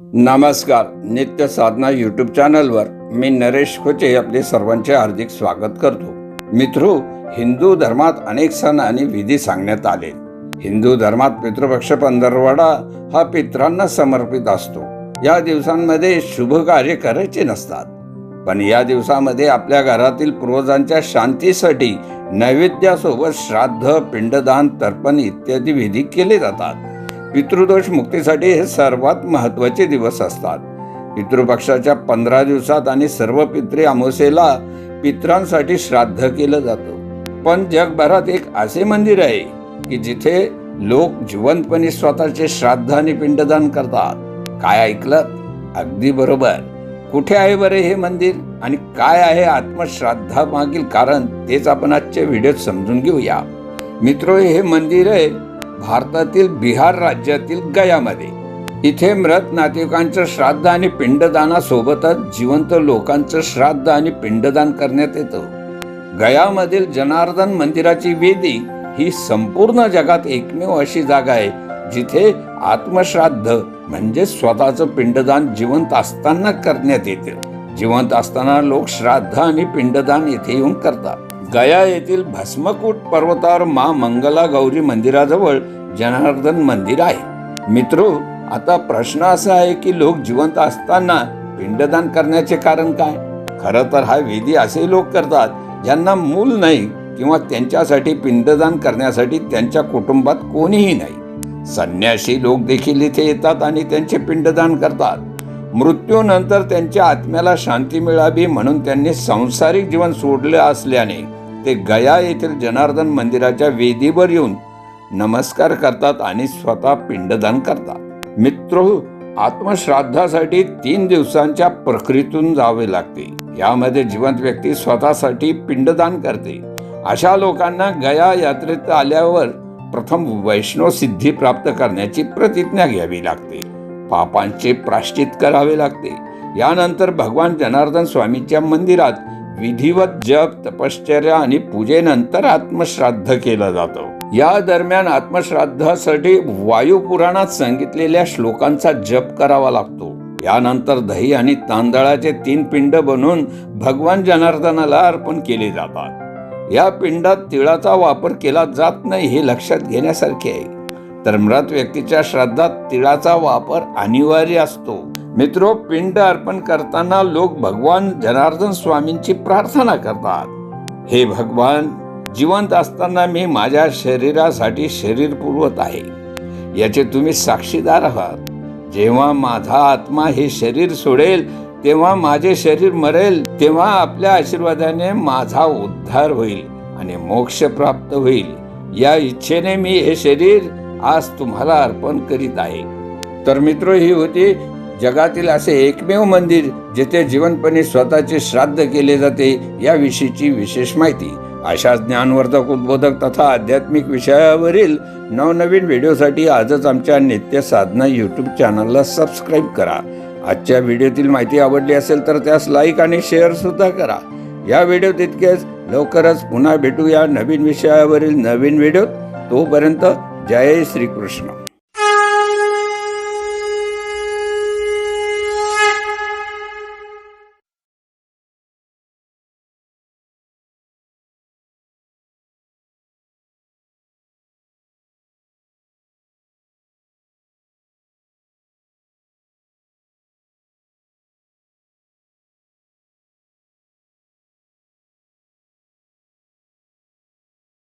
नमस्कार नित्य साधना यूट्यूब चॅनलवर मी नरेश खोचे आपले सर्वांचे हार्दिक स्वागत करतो. मित्रो हिंदू धर्मात अनेक सण आणि विधी सांगण्यात आले. हिंदू धर्मात पितृपक्ष पंधरवडा हा पित्रांना समर्पित असतो. या दिवसांमध्ये शुभ कार्य करायचे नसतात. पण या दिवसामध्ये आपल्या घरातील पूर्वजांच्या शांतीसाठी नैवेद्यासोबत श्राद्ध पिंडदान तर्पण इत्यादी विधी केले जातात. पितृदोष मुक्तीसाठी हे सर्वात महत्त्वाचे दिवस असतात. पितृपक्षाच्या पंधरा दिवसात आणि सर्व पितृ अमावस्येला पित्रांसाठी श्राद्ध केलं जातं. पण जगभरात एक असे मंदिर आहे की जिथे लोक जिवंतपणे स्वतःचे श्राद्ध आणि पिंडदान करतात. काय ऐकलं? अगदी बरोबर. कुठे आहे बरे हे मंदिर? आणि काय आहे आत्मश्राद्धा मागील कारण? तेच आपण आजच्या व्हिडिओत समजून घेऊया. मित्रो हे मंदिर आहे भारतातील बिहार राज्यातील गयामध्ये. इथे मृत नातेवाईकांचं श्राद्ध आणि पिंडदानासोबतच जिवंत लोकांचं श्राद्ध आणि पिंडदान करण्यात येतं. गयामधील जनार्दन मंदिराची वेदी ही संपूर्ण जगात एकमेव अशी जागा आहे जिथे आत्मश्राद्ध म्हणजे स्वतःचं पिंडदान जिवंत असताना करण्यात येते. जिवंत असताना लोक श्राद्ध आणि पिंडदान येथे येऊन करतात. गया येथील भस्मकूट पर्वतावर मा मंगला गौरी मंदिराजवळ जनार्दन मंदिर आहे. मित्रो आता प्रश्न असा आहे की लोक जिवंत असताना पिंडदान करण्याचे कारण काय? खरं तर हा विधी असे लोक करतात ज्यांना मूल नाही किंवा त्यांच्यासाठी पिंडदान करण्यासाठी त्यांच्या कुटुंबात कोणीही नाही. संन्यासी लोक देखील इथे येतात आणि त्यांचे पिंडदान करतात. मृत्यूनंतर त्यांच्या आत्म्याला शांती मिळावी म्हणून त्यांनी सांसारिक जीवन सोडले असल्याने ते गया येथील जनार्दन मंदिराच्या वेदीवर येऊन नमस्कार करतात आणि स्वतः पिंडदान करतात. मित्र आत्मश्राद्धासाठी तीन दिवसांच्या प्रक्रियेतून जावे लागते. यामध्ये जिवंत व्यक्ती स्वतःसाठी पिंडदान करते. अशा लोकांना गया यात्रेत आल्यावर प्रथम वैष्णव सिद्धी प्राप्त करण्याची प्रतिज्ञा घ्यावी लागते. पापांचे प्राश्चित करावे लागते. यानंतर भगवान जनार्दन स्वामीच्या मंदिरात विधिवत जप तपश्चर्या आणि पूजेनंतर आत्मश्राद्ध केलं जातं. या दरम्यान आत्मश्राद्धासाठी वायुपुराणात सांगितलेल्या श्लोकांचा जप करावा लागतो. यानंतर दही आणि तांदळाचे तीन पिंड बनवून भगवान जनार्दनाला अर्पण केले जातात. या पिंडात तिळाचा वापर केला जात नाही हे लक्षात घेण्यासारखे आहे. तर मृत व्यक्तीच्या श्राद्धात तिळाचा वापर अनिवार्य असतो. मित्रो पिंड अर्पण करताना लोक भगवान जनार्दन स्वामींची प्रार्थना करतात. हे भगवान जिवंत असताना मी माझ्या शरीरासाठी शरीर पुरवत आहे. याचे तुम्ही साक्षीदार आहात. जेव्हा माझा आत्मा हे शरीर सोडेल तेव्हा माझे शरीर मरेल तेव्हा आपल्या आशीर्वादाने माझा उद्धार होईल आणि मोक्ष प्राप्त होईल. या इच्छेने मी हे शरीर आज तुम्हाला अर्पण करीत आहे. तर मित्र ही होती जगातील असे एकमेव मंदिर जिथे जीवनपणे स्वतःचे श्राद्ध केले जाते याविषयीची विशेष माहिती. अशा ज्ञानवर्धक उद्बोधक तथा आध्यात्मिक विषयावरील नवनवीन व्हिडिओसाठी आजच आमच्या नित्य साधना यूट्यूब चॅनलला सबस्क्राईब करा. आजच्या व्हिडिओतील माहिती आवडली असेल तर त्यास लाईक आणि शेअर सुद्धा करा. या व्हिडिओ तितकेच. लवकरच पुन्हा भेटूया नवीन विषयावरील नवीन व्हिडिओ तोपर्यंत जय श्रीकृष्ण.